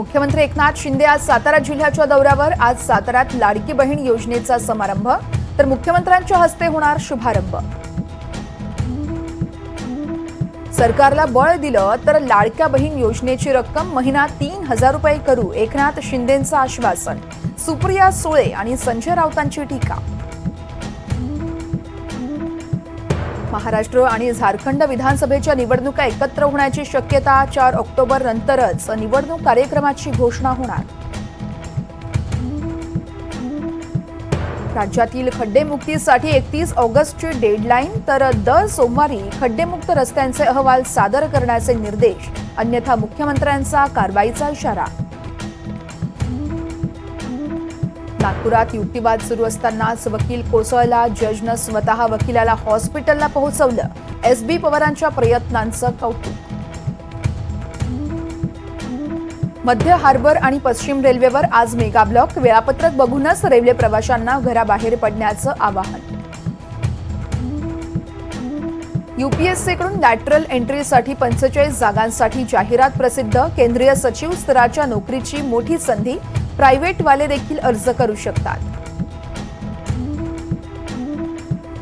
मुख्यमंत्री एकनाथ शिंदे आज सातारा जिल्ह्याच्या दौऱ्यावर. आज साताऱ्यात लाडकी बहीण योजनेचा समारंभ. तर मुख्यमंत्र्यांच्या हस्ते होणार शुभारंभ. सरकारला बळ दिलं तर लाडक्या बहीण योजनेची रक्कम महिना तीन हजार रुपये करू. एकनाथ शिंदेंचं आश्वासन. सुप्रिया सुळे आणि संजय राऊतांची टीका. महाराष्ट्र आणि झारखंड विधानसभेच्या निवडणुका एकत्र होण्याची शक्यता चार ऑक्टोबर नंतरच निवडणूक कार्यक्रमाची घोषणा होणार. राज्यातील खड्डेमुक्तीसाठी एकतीस ऑगस्टची डेडलाईन तर दर सोमवारी खड्डेमुक्त रस्त्यांचे अहवाल सादर करण्याचे निर्देश अन्यथा मुख्यमंत्र्यांचा कारवाईचा इशारा. नागपुरात युक्तिवाद सुरू असतानाच वकील कोसळला. जजनं स्वतः वकिलाला हॉस्पिटलला पोहोचवलं. एस बी पवारांच्या प्रयत्नांचं कौतुक. मध्य हार्बर आणि पश्चिम रेल्वेवर आज मेगा ब्लॉक वेळापत्रक बघूनच रेल्वे प्रवाशांना घराबाहेर पडण्याचं आवाहन. युपीएससीकडून लॅटरल एंट्रीसाठी पंचेचाळीस जागांसाठी जाहिरात प्रसिद्ध. केंद्रीय सचिव स्तराच्या नोकरीची मोठी संधी. प्रायव्हेटवाले देखील अर्ज करू शकतात.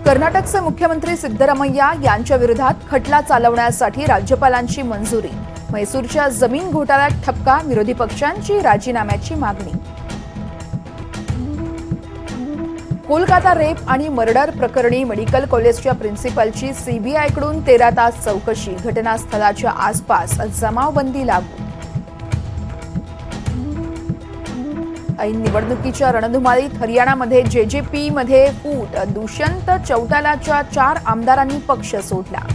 कर्नाटकचे मुख्यमंत्री सिद्धरामय्या यांच्या विरोधात खटला चालवण्यासाठी राज्यपालांची मंजुरी. म्हैसूरच्या जमीन घोटाळ्यात ठपका विरोधी पक्षांची राजीनाम्याची मागणी. कोलकाता रेप आणि मर्डर प्रकरणी मेडिकल कॉलेजच्या प्रिन्सिपलची सीबीआयकडून तेरा तास चौकशी घटनास्थळाच्या आसपास जमावबंदी लागू. ऐन निवडणुकीच्या रणधुमाळीत हरियाणामध्ये जे जे पीमध्ये फूट दुष्यंत चौटालाच्या चार आमदारांनी पक्ष सोडला.